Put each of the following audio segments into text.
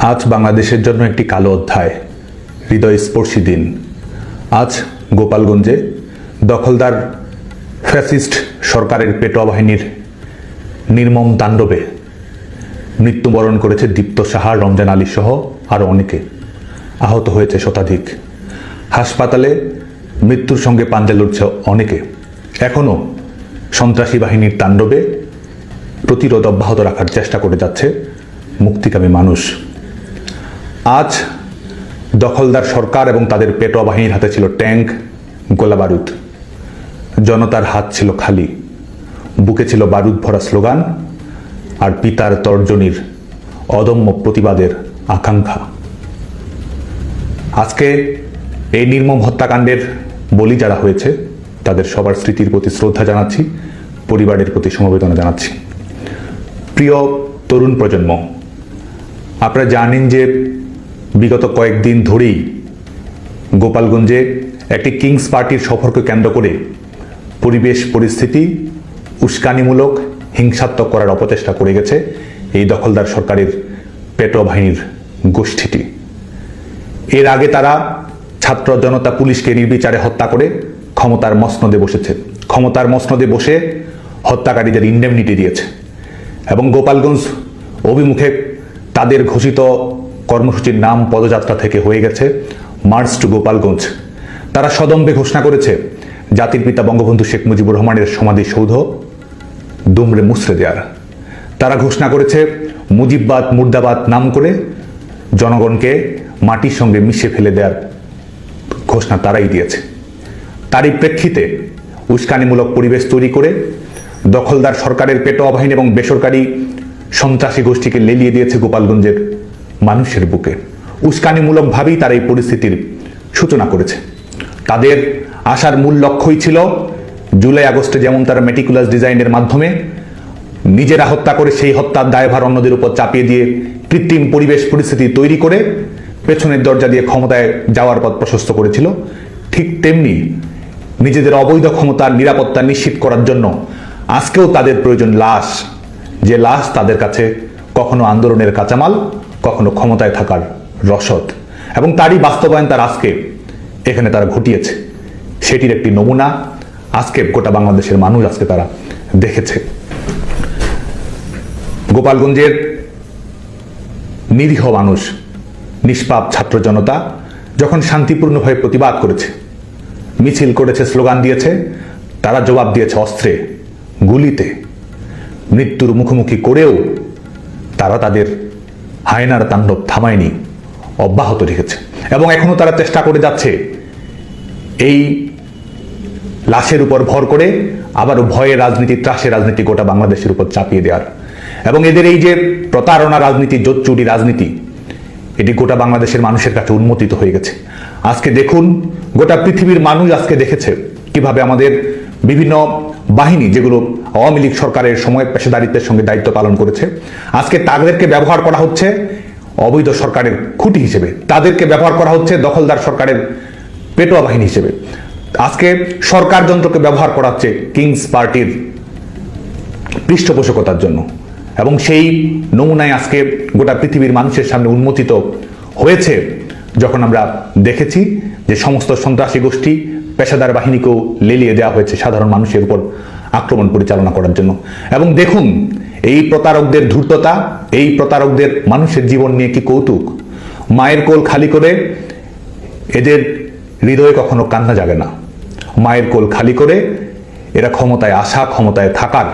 আজ বাংলাদেশের জন্য একটি কালো অধ্যায়, হৃদয়স্পর্শী দিন। আজ গোপালগঞ্জে দখলদার ফ্যাসিস্ট সরকারের পেটোয়া বাহিনীর নির্মম তাণ্ডবে মৃত্যুবরণ করেছে দীপ্ত সাহা, রমজান আলী সহ আরও অনেকে। আহত হয়েছে শতাধিক। হাসপাতালে মৃত্যুর সঙ্গে পাঞ্জা লড়ছে অনেকে। এখনও সন্ত্রাসী বাহিনীর তাণ্ডবে প্রতিরোধ অব্যাহত রাখার চেষ্টা করে যাচ্ছে মুক্তিকামী মানুষ। আজ দখলদার সরকার এবং তাদের পেটোয়া বাহিনীর হাতে ছিল ট্যাঙ্ক, গোলা বারুদ। জনতার হাত ছিল খালি। বুকে ছিল বারুদ ভরা স্লোগান আর পিতার তর্জনীর অদম্য প্রতিবাদের আকাঙ্ক্ষা। আজকে এই নির্মম হত্যাকাণ্ডের বলি যারা হয়েছে, তাদের সবার স্মৃতির প্রতি শ্রদ্ধা জানাচ্ছি, পরিবারের প্রতি সমবেদনা জানাচ্ছি। প্রিয় তরুণ প্রজন্ম, আপনারা জানেন যে বিগত কয়েকদিন ধরেই গোপালগঞ্জে একটি কিংস পার্টির সফরকে কেন্দ্র করে পরিবেশ, পরিস্থিতি উস্কানিমূলক, হিংসাত্মক করার অপচেষ্টা করে গেছে এই দখলদার সরকারের পেটো বাহিনীর গোষ্ঠীটি। এর আগে তারা ছাত্র জনতা পুলিশকে নির্বিচারে হত্যা করে ক্ষমতার মসনদে বসেছে। ক্ষমতার মসনদে বসে হত্যাকারীদের ইন্ডেমনিটি দিয়েছে এবং গোপালগঞ্জ অভিমুখে তাদের ঘোষিত কর্মসূচির নাম পদযাত্রা থেকে হয়ে গেছে মার্চ টু গোপালগঞ্জ। তারা সদম্বে ঘোষণা করেছে, জাতির পিতা বঙ্গবন্ধু শেখ মুজিবুর রহমানের সমাধিসৌধ দুমড়ে মুছড়ে দেওয়ার। তারা ঘোষণা করেছে, মুজিববাদ, মুর্দাবাদ নাম করে জনগণকে মাটির সঙ্গে মিশে ফেলে দেওয়ার ঘোষণা তারাই দিয়েছে। তারই প্রেক্ষিতে উস্কানিমূলক পরিবেশ তৈরি করে দখলদার সরকারের পেটোয়া বাহিনী এবং বেসরকারি সন্ত্রাসী গোষ্ঠীকে লেলিয়ে দিয়েছে গোপালগঞ্জের মানুষের বুকে। উস্কানিমূলকভাবেই তারা এই পরিস্থিতির সূচনা করেছে। তাদের আসার মূল লক্ষ্যই ছিল জুলাই আগস্টে যেমন তারা মেটিকুলাস ডিজাইনের মাধ্যমে নিজেরা হত্যা করে সেই হত্যার দায়ভার অন্যদের উপর চাপিয়ে দিয়ে কৃত্রিম পরিবেশ পরিস্থিতি তৈরি করে পেছনের দরজা দিয়ে ক্ষমতায় যাওয়ার পথ প্রশস্ত করেছিল। ঠিক তেমনি নিজেদের অবৈধ ক্ষমতার নিরাপত্তা নিশ্চিত করার জন্য আজকেও তাদের প্রয়োজন লাশ। যে লাশ তাদের কাছে কখনো আন্দোলনের কাঁচামাল কখনো ক্ষমতায় থাকার রসদ। এবং তারই বাস্তবায়ন তার আজকে এখানে তারা ঘটিয়েছে। সেটির একটি নমুনা আজকে গোটা বাংলাদেশের মানুষ আজকে তারা দেখেছে। গোপালগঞ্জের নিরীহ মানুষ, নিষ্পাপ ছাত্র জনতা যখন শান্তিপূর্ণভাবে প্রতিবাদ করেছে, মিছিল করেছে, স্লোগান দিয়েছে, তারা জবাব দিয়েছে অস্ত্রে, গুলিতে। মৃত্যুর মুখোমুখি করেও তারা তাদের হায়নার তাণ্ডব থামায়নি, অব্যাহত রেখেছে। এবং এখনও তারা চেষ্টা করে যাচ্ছে এই লাশের উপর ভর করে আবারও ভয়ে রাজনীতি, ত্রাসে রাজনীতি গোটা বাংলাদেশের উপর চাপিয়ে দেওয়ার। এবং এদের এই যে প্রতারণা রাজনীতি, জোচ্চুরি রাজনীতি, এটি গোটা বাংলাদেশের মানুষের কাছে উন্মোচিত হয়ে গেছে। আজকে দেখুন, গোটা পৃথিবীর মানুষ আজকে দেখেছে কীভাবে আমাদের বিভিন্ন বাহিনী যেগুলো আওয়ামী লীগ সরকারের সময় পেশাদারিত্বের সঙ্গে দায়িত্ব পালন করেছে, আজকে তাদেরকে ব্যবহার করা হচ্ছে অবৈধ সরকারের খুঁটি হিসেবে। তাদেরকে ব্যবহার করা হচ্ছে দখলদার সরকারের পেটোয়া বাহিনী হিসেবে। আজকে সরকার যন্ত্রকে ব্যবহার করা হচ্ছে কিংস পার্টির পৃষ্ঠপোষকতার জন্য। এবং সেই নমুনায় আজকে গোটা পৃথিবীর মানুষের সামনে উন্মোচিত হয়েছে, যখন আমরা দেখেছি যে সমস্ত সন্ত্রাসী গোষ্ঠী পেশাদার বাহিনীকেও লেলিয়ে দেওয়া হয়েছে সাধারণ মানুষের উপর আক্রমণ পরিচালনা করার জন্য। এবং দেখুন, এই প্রতারকদের ধূর্ততা, এই প্রতারকদের মানুষের জীবন নিয়ে কি কৌতুক। মায়ের কোল খালি করে এদের হৃদয়ে কখনো কান্না জাগে না। মায়ের কোল খালি করে এরা ক্ষমতায় আসা, ক্ষমতায় থাকার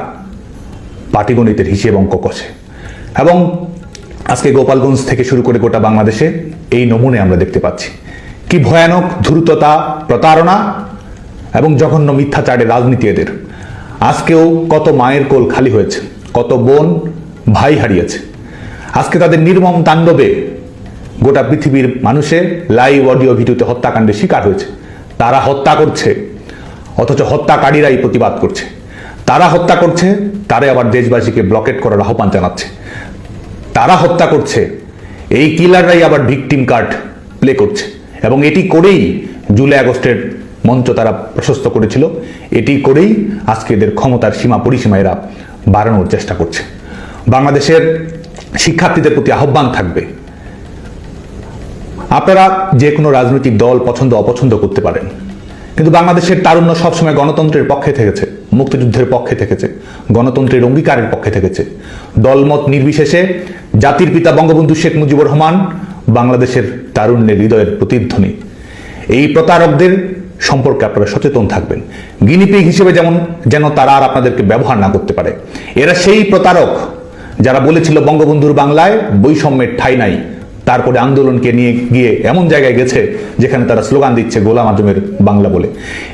পাটিগণিতের হিসেব অঙ্ক কষে। এবং আজকে গোপালগঞ্জ থেকে শুরু করে গোটা বাংলাদেশে এই নমুনে আমরা দেখতে পাচ্ছি। কি ভয়ানক ধূর্ততা, প্রতারণা এবং জঘন্য মিথ্যাচারের রাজনীতি এদের? আজকেও কত মায়ের কোল খালি হয়েছে, কত বোন ভাই হারিয়েছে। আজকে তাদের নির্মম তাণ্ডবে গোটা পৃথিবীর মানুষে লাইভ অডিও ভিডিওতে হত্যাকাণ্ডের শিকার হয়েছে। তারা হত্যা করছে, অথচ হত্যাকারীরাই প্রতিবাদ করছে। তারা হত্যা করছে তারাই আবার দেশবাসীকে ব্লকেট করার আহ্বান জানাচ্ছে। তারা হত্যা করছে, এই কিলাররাই আবার ভিকটিম কার্ড প্লে করছে। এবং এটি করেই জুলাই আগস্টের মঞ্চ তারা প্রশস্ত করেছিল। এটি করেই আজকে এদের ক্ষমতার সীমা পরিসীমা এরা বাড়ানোর চেষ্টা করছে। বাংলাদেশের শিক্ষার্থীদের প্রতি আহ্বান থাকবে। আপনারা যে কোনো রাজনৈতিক দল পছন্দ, অপছন্দ করতে পারেন। কিন্তু বাংলাদেশের তারুণ্য সবসময় গণতন্ত্রের পক্ষে থেকেছে, মুক্তিযুদ্ধের পক্ষে থেকেছে, গণতন্ত্রের অঙ্গীকারের পক্ষে থেকেছে। দলমত নির্বিশেষে জাতির পিতা বঙ্গবন্ধু শেখ মুজিবুর রহমান বাংলাদেশের তারুণ্যের হৃদয়ের প্রতিধ্বনি। এই প্রতারকদের সম্পর্কে আপনারা সচেতন থাকবেন। গিনিপিগ হিসেবে যেমন, যেন তারা আর আপনাদেরকে ব্যবহার না করতে পারে। এরা সেই প্রতারক যারা বলেছিল বঙ্গবন্ধুর বাংলায় বৈষম্যের ঠাই নাই। তারপরে আন্দোলনকে নিয়ে গিয়ে এমন জায়গায় গেছে যেখানে তারা স্লোগান দিচ্ছে গোলাম আজমের বাংলা বলে।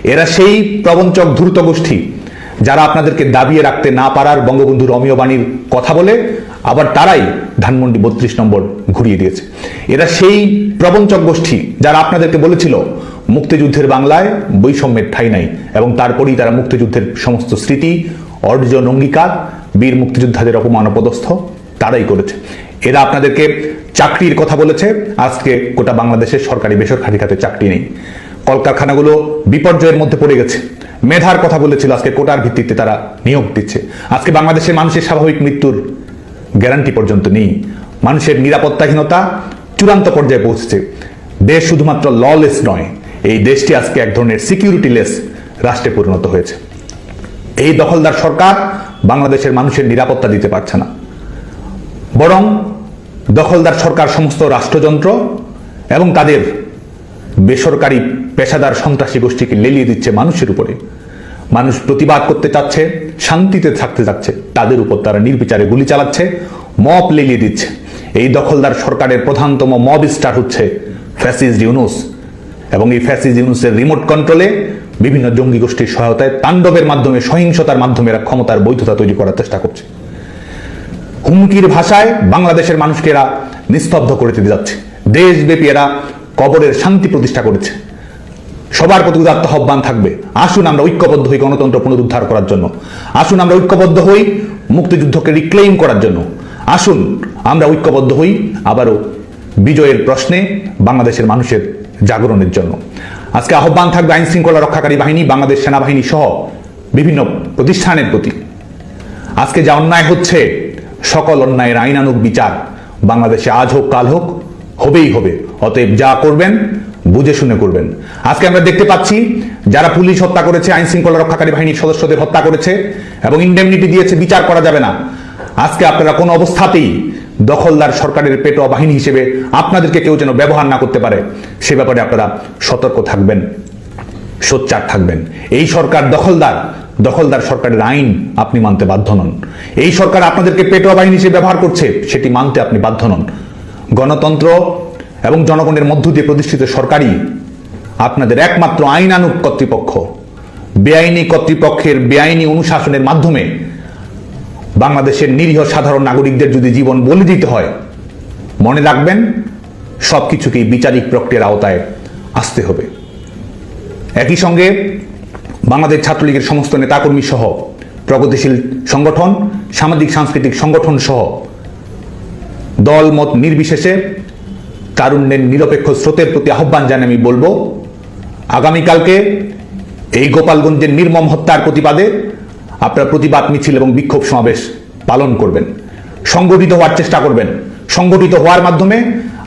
এরা সেই প্রবঞ্চক ধূর্ত গোষ্ঠী যারা আপনাদেরকে দাবিয়ে রাখতে না পারার বঙ্গবন্ধুর অমীয় বাণীর কথা বলে আবার তারাই ধানমন্ডি বত্রিশ নম্বর ঘুরিয়ে দিয়েছে। এরা সেই প্রবঞ্চক গোষ্ঠী যারা আপনাদেরকে বলেছিল, মুক্তিযুদ্ধের বাংলায় বৈষম্যের ঠাই নাই এবং তারপরেই তারা মুক্তিযুদ্ধের সমস্ত স্মৃতি, অর্জন, অঙ্গীকার, বীর মুক্তিযোদ্ধাদের অপমান অপদস্থ তারাই করেছে। এরা আপনাদেরকে চাকরির কথা বলেছে, আজকে গোটা বাংলাদেশের সরকারি বেসরকারি খাতে চাকরি নেই। কলকারখানাগুলো বিপর্যয়ের মধ্যে পড়ে গেছে। মেধার কথা বলেছিল, আজকে কোটার ভিত্তিতে তারা নিয়োগ দিচ্ছে। আজকে বাংলাদেশের মানুষের স্বাভাবিক মৃত্যুর গ্যারান্টি পর্যন্ত নেই। মানুষের নিরাপত্তাহীনতা চূড়ান্ত পর্যায়ে পৌঁছেছে। দেশ শুধুমাত্র ললেস নয়, এই দেশটি আজকে এক ধরনের সিকিউরিটিলেস রাষ্ট্রে পরিণত হয়েছে। এই দখলদার সরকার বাংলাদেশের মানুষের নিরাপত্তা দিতে পারছে না। বরং দখলদার সরকার সমস্ত রাষ্ট্রযন্ত্র এবং তাদের বেসরকারি পেশাদার সন্ত্রাসী গোষ্ঠীকে লেলিয়ে দিচ্ছে মানুষের উপরে। মানুষ প্রতিবাদ করতে চাচ্ছে শান্তিতে থাকতে যাচ্ছে। তাদের উপর তারা নির্বিচারে গুলি চালাচ্ছে, মব লেলিয়ে দিচ্ছে। এই দখলদার সরকারের প্রধানতম মব স্টার হচ্ছে ফ্যাসিস ইউনুস। এবং এই ফ্যাসিস ইউনুসের রিমোট কন্ট্রোলে বিভিন্ন জঙ্গি গোষ্ঠীর সহায়তায় তাণ্ডবের মাধ্যমে, সহিংসতার মাধ্যমে এরা ক্ষমতার বৈধতা তৈরি করার চেষ্টা করছে। হুমকির ভাষায় বাংলাদেশের মানুষকে এরা নিস্তব্ধ করে দিতে যাচ্ছে। দেশব্যাপী এরা কবরের শান্তি প্রতিষ্ঠা করেছে। সবার প্রতি উদাত্ত আহ্বান থাকবে। আসুন আমরা ঐক্যবদ্ধ হই গণতন্ত্র পুনরুদ্ধার করার জন্য। আসুন আমরা ঐক্যবদ্ধ হই মুক্তিযুদ্ধকে রিক্লেইম করার জন্য। আসুন আমরা ঐক্যবদ্ধ হই আবারও বিজয়ের প্রশ্নে বাংলাদেশের মানুষের জাগরণের জন্য। আজকে আহ্বান থাকবে আইন শৃঙ্খলা রক্ষাকারী বাহিনী, বাংলাদেশ সেনাবাহিনী সহ বিভিন্ন প্রতিষ্ঠানের প্রতি। আজকে যা অন্যায় হচ্ছে, সকল অন্যায়ের আইনানুগ বিচার বাংলাদেশে আজ হোক, কাল হোক, হবেই হবে। অতএব যা করবেন বুঝে শুনে করবেন। আজকে আমরা দেখতে পাচ্ছি, যারা পুলিশ হত্যা করেছে, আইন শৃঙ্খলা রক্ষাকারী বাহিনীর সদস্যদের হত্যা করেছে এবং ইন্ডেমনিটি দিয়েছে, বিচার করা যাবে না। আজকে আপনারা কোনো অবস্থাতেই দখলদার সরকারের পেটোয়া বাহিনী হিসেবে আপনাদেরকে কেউ যেন ব্যবহার না করতে পারে, সে ব্যাপারে আপনারা সতর্ক থাকবেন, সোচ্চার থাকবেন। এই সরকার দখলদার দখলদার সরকারের আইন আপনি মানতে বাধ্য নন। এই সরকার আপনাদেরকে পেটোয়া বাহিনী হিসেবে ব্যবহার করছে, সেটি মানতে আপনি বাধ্য নন। গণতন্ত্র এবং জনগণের মধ্য দিয়ে প্রতিষ্ঠিত সরকারই আপনাদের একমাত্র আইনানুগ কর্তৃপক্ষ। বেআইনি কর্তৃপক্ষের বেআইনি অনুশাসনের মাধ্যমে বাংলাদেশের নিরীহ সাধারণ নাগরিকদের যদি জীবন বলে দিতে হয়, মনে রাখবেন সব কিছুকেই বিচারিক প্রক্রিয়ার আওতায় আসতে হবে। একই সঙ্গে বাংলাদেশ ছাত্রলীগের সমস্ত নেতাকর্মী সহ প্রগতিশীল সংগঠন, সামাজিক সাংস্কৃতিক সংগঠন সহ দল মত নির্বিশেষে তারুণ্যের নিরপেক্ষ স্রোতের প্রতি আহ্বান জানিয়ে আমি বলব, আগামীকালকে এই গোপালগঞ্জের নির্মম হত্যার প্রতিবাদে আপনারা প্রতিবাদ মিছিল এবং বিক্ষোভ সমাবেশ পালন করবেন। সংগঠিত হওয়ার চেষ্টা করবেন। সংগঠিত হওয়ার মাধ্যমে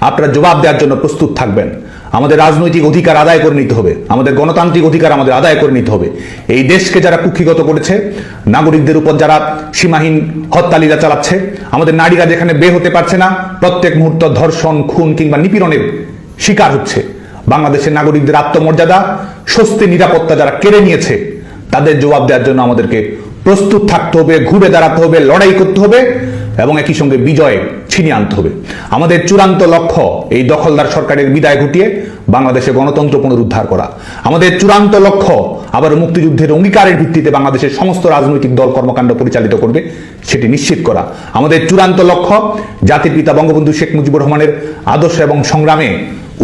আপনারা জবাব দেওয়ার জন্য প্রস্তুত থাকবেন। আমাদের রাজনৈতিক অধিকার আদায় করে নিতে হবে। আমাদের গণতান্ত্রিক অধিকার আমাদের আদায় করে নিতে হবে। এই দেশকে যারা কুক্ষিগত করেছে, নাগরিকদের উপর যারা সীমাহীন হত্যালীলা চালাচ্ছে, আমাদের নারীরা যেখানে বে হতে পারছে না, প্রত্যেক মুহূর্ত ধর্ষণ, খুন কিংবা নিপীড়নের শিকার হচ্ছে। বাংলাদেশের নাগরিকদের আত্মমর্যাদা, স্বস্তি, নিরাপত্তা যারা কেড়ে নিয়েছে, তাদের জবাব দেওয়ার জন্য আমাদেরকে প্রস্তুত থাকতে হবে, ঘুরে দাঁড়াতে হবে, লড়াই করতে হবে। এবং একই সঙ্গে বিজয় ছিনিয়ে আনতে হবে। আমাদের চূড়ান্ত লক্ষ্য এই দখলদার সরকারের বিদায় ঘটিয়ে বাংলাদেশে গণতন্ত্র পুনরুদ্ধার করা। আমাদের চূড়ান্ত লক্ষ্য আবার মুক্তিযুদ্ধের অঙ্গীকারের ভিত্তিতে বাংলাদেশের সমস্ত রাজনৈতিক দল কর্মকাণ্ড পরিচালিত করবে, সেটি নিশ্চিত করা। আমাদের চূড়ান্ত লক্ষ্য জাতির পিতা বঙ্গবন্ধু শেখ মুজিবুর রহমানের আদর্শ এবং সংগ্রামে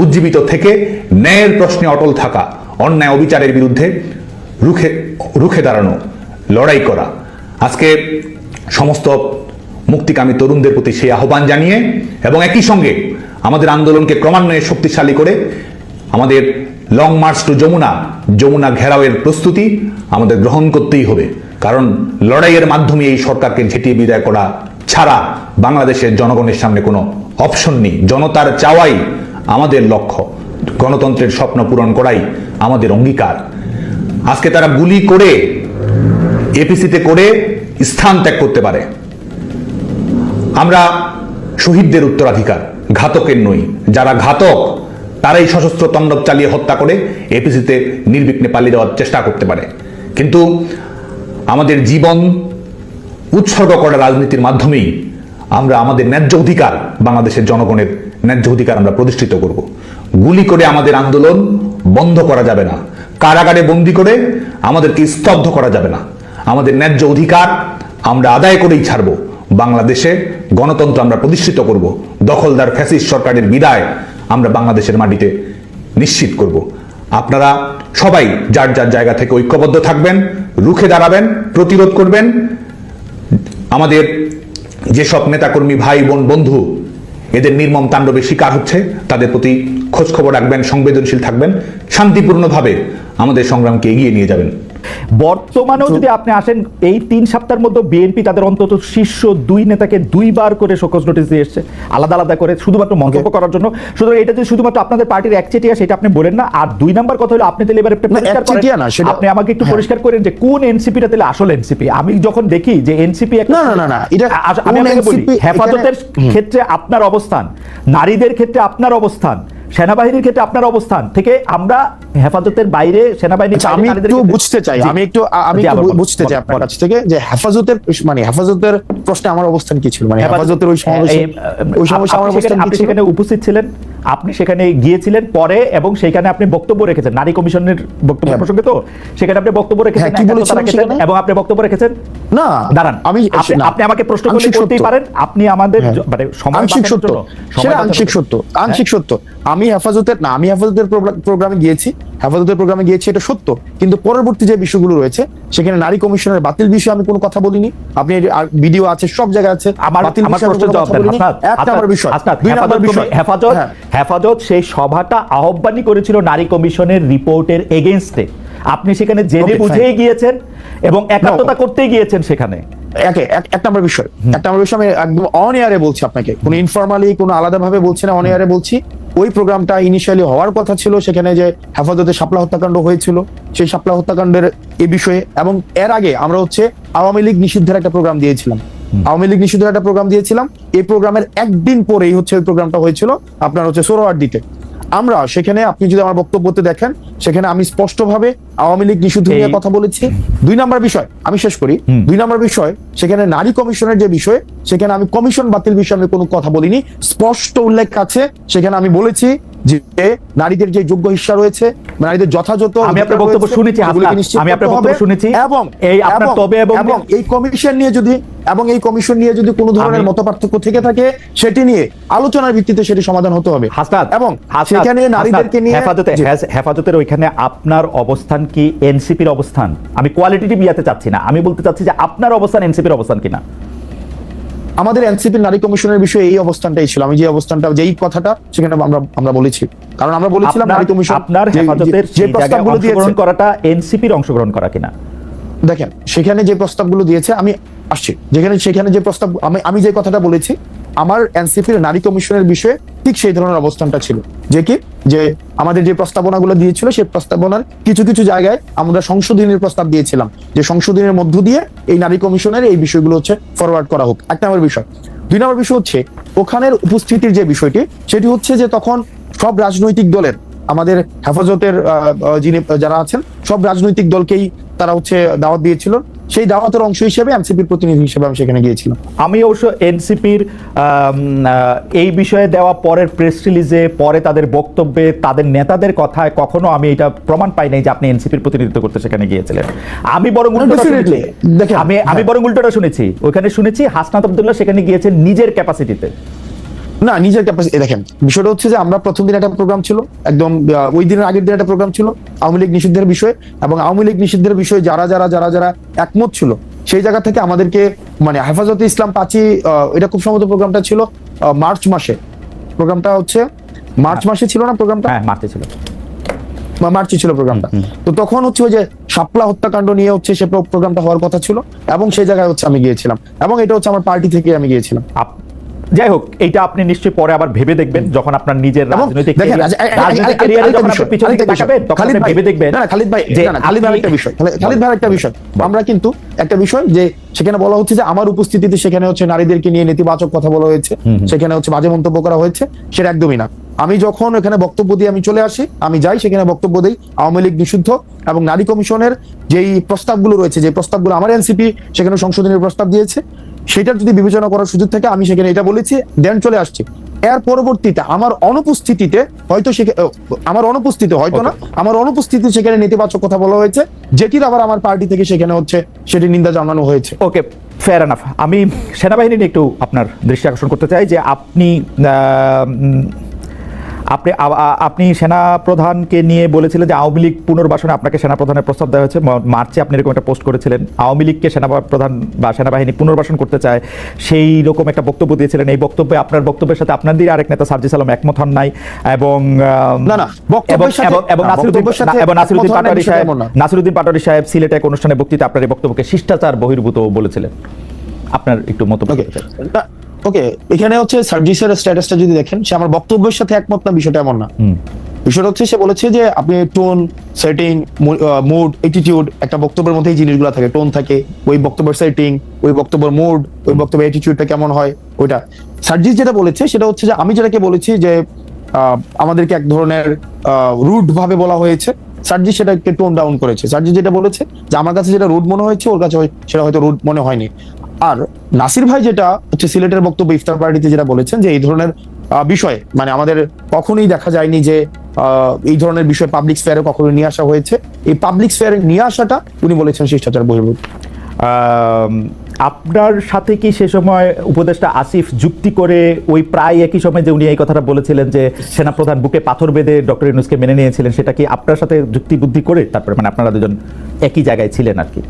উজ্জীবিত থেকে ন্যায়ের প্রশ্নে অটল থাকা, অন্যায় অবিচারের বিরুদ্ধে রুখে রুখে দাঁড়ানো, লড়াই করা। আজকে সমস্ত মুক্তিকামী তরুণদের প্রতি সেই আহ্বান জানিয়ে এবং একই সঙ্গে আমাদের আন্দোলনকে ক্রমান্বয়ে শক্তিশালী করে আমাদের long march to Jamuna Jamuna ঘেরাওয়ের প্রস্তুতি আমাদের গ্রহণ করতেই হবে। কারণ লড়াইয়ের মাধ্যমে এই সরকারকে ঝেঁটিয়ে বিদায় করা ছাড়া বাংলাদেশের জনগণের সামনে কোনো অপশন নেই। জনতার চাওয়াই আমাদের লক্ষ্য। গণতন্ত্রের স্বপ্ন পূরণ করাই আমাদের অঙ্গীকার। আজকে তারা গুলি করে এপিসিতে করে, স্থান ত্যাগ করতে পারে। আমরা শহীদদের উত্তরাধিকার, ঘাতকের নই। যারা ঘাতক, তারাই সশস্ত্র তাণ্ডব চালিয়ে হত্যা করে, এপিসিতে নির্বিঘ্নে পালিয়ে যাওয়ার চেষ্টা করতে পারে। কিন্তু আমাদের জীবন উৎসর্গ করা রাজনীতির মাধ্যমেই আমরা আমাদের ন্যায্য অধিকার বাংলাদেশের জনগণের ন্যায্য অধিকার আমরা প্রতিষ্ঠিত করব। গুলি করে আমাদের আন্দোলন বন্ধ করা যাবে না। কারাগারে বন্দি করে আমাদেরকে স্তব্ধ করা যাবে না। আমাদের ন্যায্য অধিকার আমরা আদায় করেই ছাড়ব। বাংলাদেশে গণতন্ত্র আমরা প্রতিষ্ঠিত করব। দখলদার ফ্যাসিস্ট সরকারের বিদায় আমরা বাংলাদেশের মাটিতে নিশ্চিত করব। আপনারা সবাই যার যার জায়গা থেকে ঐক্যবদ্ধ থাকবেন, রুখে দাঁড়াবেন, প্রতিরোধ করবেন। আমাদের যেসব নেতাকর্মী ভাই, বোন, বন্ধু, এদের নির্মম তাণ্ডবে শিকার হচ্ছে, তাদের প্রতি খোঁজখবর রাখবেন, সংবেদনশীল থাকবেন, শান্তিপূর্ণভাবে আমাদের সংগ্রামকে এগিয়ে নিয়ে যাবেন। বর্তমানেও যদি আপনি আসেন এই তিন সপ্তাহের মধ্যে বিএনপি তাদের অন্তত শীর্ষ দুই নেতাকে দুইবার করে শোকজ নোটিশ দিয়ে এসছে। আলাদা আলাদা করে শুধুমাত্র মন্তব্য করার জন্য। সুতরাং এটা যদি শুধুমাত্র আপনাদের পার্টির একচেটিয়া সেটা আপনি বলেন না। আর দুই নাম্বার কথা হলো আপনি তাহলে এবার একটু পরিষ্কার করেন। আপনি আমাকে একটু হ্যাঁ। পরিষ্কার করেন যে কোন এনসিপিটা তাহলে আসল এনসিপি? আমি যখন দেখি যে এনসিপি না, না, না, না, এটা আমি আপনাকে বলি হেফাজতের ক্ষেত্রে আপনার অবস্থান নারীদের ক্ষেত্রে আপনার অবস্থান সেনাবাহিনীর ক্ষেত্রে আপনার অবস্থান থেকে আমরা হেফাজতের বাইরে সেনাবাহিনীর আচ্ছা, আমি একটু বুঝতে চাই। আমি একটু আমি বুঝতে চাই আপনার। কাছ থেকে যে হেফাজতের মানে হেফাজতের প্রশ্নে আমার অবস্থান কি ছিল? মানে হেফাজতের ওই সময় ওই সময় আমার অবস্থান আপনি সেখানে উপস্থিত ছিলেন? আপনি সেখানে গিয়েছিলেন পরে এবং সেখানে আপনি বক্তব্য রেখেছেন। নারী কমিশনের বক্তব্য হ্যাঁ। প্রসঙ্গে তো? সেখানে আপনি বক্তব্য রেখেছেন হ্যাঁ, রেখেছেন এবং আপনি বক্তব্য রেখেছেন? না দাঁড়ান আমি আপনি আমাকে প্রশ্ন করলে করতেই পারেন আপনি আমাদের হ্যাঁ। মানে আংশিক সত্য। সেটা আংশিক সত্য। আংশিক সত্য। আমি হেফাজতের না আমি হেফাজতের প্রোগ্রামে গিয়েছি। হেফাজতের প্রোগ্রামে গিয়েছি এটা সত্য। কিন্তু পরবর্তী যে বিষয়গুলো রয়েছে সেখানে নারী কমিশনের বাতিল বিষয়ে আমি কোনো কথা বলিনি। আপনি ভিডিও আছে সব জায়গায় আছে। আমার বাতিল বিষয়ে হেফাজত বিষয়। হেফাজত হ্যাঁ। সেই সভাটা আহ্বানই করেছিল নারী কমিশনের রিপোর্টের এগেইনস্টে। আপনি সেখানে জেনে বুঝেই গিয়েছেন এবং একাত্মতা করতেই গিয়েছেন সেখানে। একে এক- নম্বর বিষয়। এক নম্বর বিষয় আমি একদম অন এয়ারে বলছি আপনাকে। কোনো ইনফরমালি কোনো আলাদা ভাবে বলছি না অন এয়ারে বলছি। ওই প্রোগ্রামটা ইনিশিয়ালি হওয়ার কথা ছিল সেখানে যে হেফাজতে শাপলা হত্যাকাণ্ড হয়েছিল সেই শাপলা হত্যাকাণ্ডের এই বিষয়ে এবং এর আগে আমরা হচ্ছে আওয়ামী লীগ নিষিদ্ধের একটা প্রোগ্রাম দিয়েছিলাম। আওয়ামী লীগ নিষিদ্ধের একটা প্রোগ্রাম দিয়েছিলাম। এই প্রোগ্রামের একদিন পরেই হচ্ছে ওই প্রোগ্রামটা হয়েছিল আপনার হচ্ছে সোহরাওয়ার্দিতে আমরা সেখানে আপনি যদি আমার বক্তব্যতে দেখেন সেখানে আমি স্পষ্টভাবে আওয়ামী লীগ নিষিদ্ধ নিয়ে কথা বলেছি। দুই নাম্বার বিষয় আমি শেষ করি। দুই নাম্বার বিষয় সেখানে নারী কমিশনের যে বিষয় সেখানে আমি কমিশন বাতিল বিষয়ে আমি কোনো কথা বলিনি। স্পষ্ট উল্লেখ আছে সেখানে আমি বলেছি যে নারীদের যে যোগ্য হিস্সা রয়েছে নারীদের যথাযথ আমি আপনার বক্তব্য শুনেছি, আমি আপনার বক্তব্য শুনেছি। এবং এই আপনার তবে এবং- এই কমিশন নিয়ে যদি এবং এই কমিশন নিয়ে যদি কোনো ধরনের আমি- মত পার্থক্য থেকে থাকে সেটি নিয়ে আলোচনার ভিত্তিতে সেটি সমাধান হতে হবে। হাসনাত এবং সেখানে নারীদেরকে নিয়ে হেফাজতে হেফাজতের ওইখানে আপনার অবস্থান কি এনসিপির অবস্থান? আমি কোয়ালিটিটিভ ইয়াতে চাচ্ছি না। আমি বলতে চাচ্ছি যে আপনার অবস্থান এনসিপির অবস্থান কিনা? আমাদের এনসিপি নারী কমিশনের বিষয়ে এই অবস্থানটাই ছিল। আমি যে অবস্থানটা যেই কথাটা সেখানে আমরা আমরা বলেছি। কারণ আমরা বলেছিলাম নারী কমিশন আপনার হেফাজতের যে প্রস্তাবগুলো দিয়েছে। করাটা এনসিপির অংশগ্রহণ করা কিনা? দেখেন সেখানে যে প্রস্তাবগুলো দিয়েছে আমি আসছি। যেখানে সেখানে যে প্রস্তাব আমি আমি যে কথাটা বলেছি আমার এনসিপির নারী কমিশনের বিষয়ে ঠিক সেই ধরনের অবস্থানটা ছিল। যে কি? যে আমাদের যে প্রস্তাবনাগুলো দিয়েছিল, সেই প্রস্তাবনার কিছু কিছু জায়গায় আমরা সংশোধনের প্রস্তাব দিয়েছিলাম। যে সংশোধনের মধ্য দিয়ে এই নারী কমিশনের এই বিষয়গুলো হচ্ছে ফরওয়ার্ড করা হোক। এক নম্বর বিষয়। দুই নম্বর বিষয় হচ্ছে, ওখানের উপস্থিতির যে বিষয়টি, সেটি হচ্ছে যে তখন সব রাজনৈতিক দলের, আমাদের হেফাজতের যিনি, যারা আছেন, সব রাজনৈতিক দলকেই তারা হচ্ছে দাওয়াত দিয়েছিল। সেই দাওয়াতের অংশ হিসেবে এনসিপির প্রতিনিধি হিসেবে আমি সেখানে গিয়েছিলাম। আমি অবশ্য এনসিপির এই বিষয়ে দেওয়া পরের প্রেস রিলিজে পরে তাদের বক্তব্যে তাদের নেতাদের কথায় কখনো আমি এটা প্রমাণ পাই নাই যে আপনি এনসিপির প্রতিনিধিত্ব করতে সেখানে গিয়েছিলেন। আমি বরং আমি আমি হ্যাঁ। বরং উল্টোটা শুনেছি। ওখানে শুনেছি হাসনাত আব্দুল্লাহ সেখানে গিয়েছেন নিজের ক্যাপাসিটিতে না নিজের ক্যাপাসিটি দেখেন বিষয়টা হচ্ছে যে আমরা প্রথম দিন একটা প্রোগ্রাম ছিল একদম ওই দিনের আগের দিন একটা প্রোগ্রাম ছিল আওয়ামী লীগ নিষিদ্ধের বিষয়ে এবং আওয়ামী লীগ নিষিদ্ধের বিষয়ে যারা যারা যারা যারা একমত ছিল সেই জায়গা থেকে আমাদেরকে মানে হেফাজতে ইসলাম পাঁচি এটা খুব সম্ভবত প্রোগ্রামটা ছিল মার্চ মাসে। প্রোগ্রামটা হচ্ছে মার্চ মাসে ছিল না প্রোগ্রামটা হ্যাঁ মারতে ছিল। মার্চে ছিল প্রোগ্রামটা তো তখন হচ্ছে ওই যে সাপলা হত্যাকাণ্ড নিয়ে হচ্ছে সে প্রোগ্রামটা হওয়ার কথা ছিল এবং সেই জায়গায় হচ্ছে আমি গিয়েছিলাম এবং এটা হচ্ছে আমার পার্টি থেকে আমি গিয়েছিলাম। যাই হোক এইটা আপনি নিশ্চয়ই পরে আবার ভেবে দেখবেন যখন আপনার নিজের রাজনৈতিক দেখেন, career- আজ- আ- আ- রাজনৈতিক আ- যখন আপনি আরেকটা তাকাবেন, তখন আপনি ভেবে দেখবেন না, না, খালিদ ভাই, যে খালিদ ভাই আরেকটা বিষয়। খালিদ- ভাই আরেকটা বিষয়। আমরা কিন্তু একটা বিষয় যে সেখানে বলা হচ্ছে যে আমার উপস্থিতিতে সেখানে হচ্ছে নারীদেরকে নিয়ে নেতিবাচক কথা বলা হয়েছে সেখানে হচ্ছে বাজে মন্তব্য করা হয়েছে সেটা একদমই না। আমি যখন এখানে বক্তব্য দিয়ে আমি চলে আসি আমি যাই সেখানে বক্তব্য দিই আওয়ামী লীগ নিষিদ্ধ এবং নারী কমিশনের যেই প্রস্তাবগুলো রয়েছে যে প্রস্তাবগুলো আমার এনসিপি সেখানে সংশোধনের প্রস্তাব দিয়েছে সেটার যদি বিবেচনা করার সুযোগ থাকে আমি সেখানে এটা বলেছি দেন চলে আসছি। এর পরবর্তীতে আমার অনুপস্থিতিতে হয়তো আমার অনুপস্থিতি হয়তো না আমার অনুপস্থিতি সেখানে নেতিবাচক কথা বলা হয়েছে যেটির আবার আমার পার্টি থেকে সেখানে হচ্ছে সেটি নিন্দা জানানো হয়েছে। ওকে ফেয়ার এনাফ আমি সেনাবাহিনী নিয়ে একটু আপনার দৃষ্টি আকর্ষণ করতে চাই যে আপনি আপনি আপনি সেনা প্রধানকে নিয়ে বলেছিলেন যে আওয়ামী লীগ পুনর্বাসনে আপনাকে সেনা প্রধানের প্রস্তাব দেওয়া হয়েছে। মার্চে আপনি এরকম একটা পোস্ট করেছিলেন। আওয়ামী লীগকে সেনা প্রধান বা সেনাবাহিনী পুনর্বাসন করতে চায় সেই রকম একটা বক্তব্য দিয়েছিলেন। এই বক্তব্যে আপনার বক্তব্যের সাথে আপনার আপনাদের আরেক নেতা সার্জিস আলম একমত হন নাই এবং নাসিরুদ্দিন পাটোয়ারি সাহেব নাসিরুদ্দিন পাটোয়ারি সাহেব সিলেটে এক অনুষ্ঠানে বক্তৃতা আপনার এই বক্তব্যকে শিষ্টাচার বহির্ভূত বলেছিলেন। আপনার একটু মন্তব্য ওকে এখানে হচ্ছে সার্জিসের স্ট্যাটাসটা যদি দেখেন সে আমার বক্তব্যের সাথে একমত না বিষয়টা এমন না। বিষয়টা হচ্ছে সে বলেছে যে আপনি টোন সেটিং মুড অ্যাটিটিউড একটা বক্তব্যের মধ্যে এই জিনিসগুলো থাকে টোন থাকে ওই বক্তব্যের সেটিং ওই বক্তব্যের মুড ওই বক্তব্যের অ্যাটিটিউডটা কেমন হয় ওইটা। সার্জিস যেটা বলেছে সেটা হচ্ছে যে আমি যেটাকে বলেছি যে আহ, আমাদেরকে এক ধরনের রুড ভাবে বলা হয়েছে সার্জি সেটাকে টোন ডাউন করেছে। সার্জি যেটা বলেছে যে আমার কাছে যেটা রুড মনে হয়েছে ওর কাছে হয়- সেটা হয়তো রুড মনে হয়নি। আর নাসির ভাই যেটা হচ্ছে সিলেটের বক্তব্য ইফতার পার্টিতে যেটা বলেছেন যে এই ধরনের বিষয়ে মানে আমাদের কখনোই দেখা যায়নি যে এই ধরনের বিষয় পাবলিক স্ফেয়ারে কখনো নিয়ে আসা হয়েছে। এই পাবলিক স্ফেয়ারে নিয়ে আসাটা উনি বলেছেন শিষ্টাচার বহির্ভূত। আপনার সাথে কি সে সময় উপদেষ্টা আসিফ যুক্তি করে ওই প্রায় একই সময় যে উনি এই কথাটা বলেছিলেন যে সেনাপ্রধান বুকে পাথর বেঁধে ডক্টর ইউনুসকে মেনে নিয়েছিলেন, সেটা কি আপনার সাথে যুক্তি বুদ্ধি করে তারপরে মানে আপনারা দুজন একই জায়গায় ছিলেন আর কি?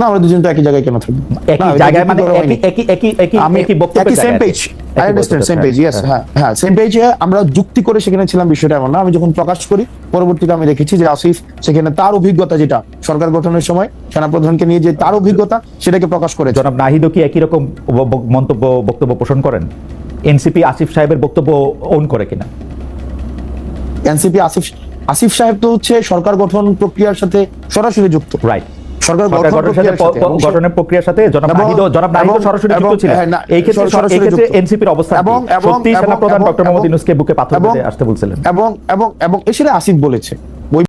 না আমরা দুজন তো একই জায়গায় কেন থাকব? একই জায়গায় মানে করা হয়নি। একই একই একই একই আমি একই same page I understand same page yes হ্যাঁ। হ্যাঁ হ্যাঁ সেম পেজে আমরা যুক্তি করে সেখানে ছিলাম বিষয়টা এমন না। আমি যখন প্রকাশ করি পরবর্তীতে আমি দেখেছি যে আসিফ সেখানে তার অভিজ্ঞতা যেটা সরকার গঠনের সময় সেনাপ্রধানকে নিয়ে যে তার অভিজ্ঞতা সেটাকে প্রকাশ করেছে। জনাব নাহিদও কি একই রকম মন্তব্য বক্তব্য পোষণ করেন? এনসিপি আসিফ সাহেবের বক্তব্য ওন করে কিনা? এনসিপি আসিফ আসিফ সাহেব তো হচ্ছে সরকার গঠন প্রক্রিয়ার সাথে সরাসরি যুক্ত। রাইট সরকার গঠনের সাথে প্রক্রিয়ার জনাব নাহিদও সরাসরি যুক্ত ছিলেন। এই ক্ষেত্রে এই ক্ষেত্রে এনসিপির অবস্থান এবং সত্যি সেনাপ্রধান ডক্টর মোহাম্মদ এবং- বুকে পাথর এবং- আসতে বলছিলেন। এবং এবং এবং আসিফ বলেছে।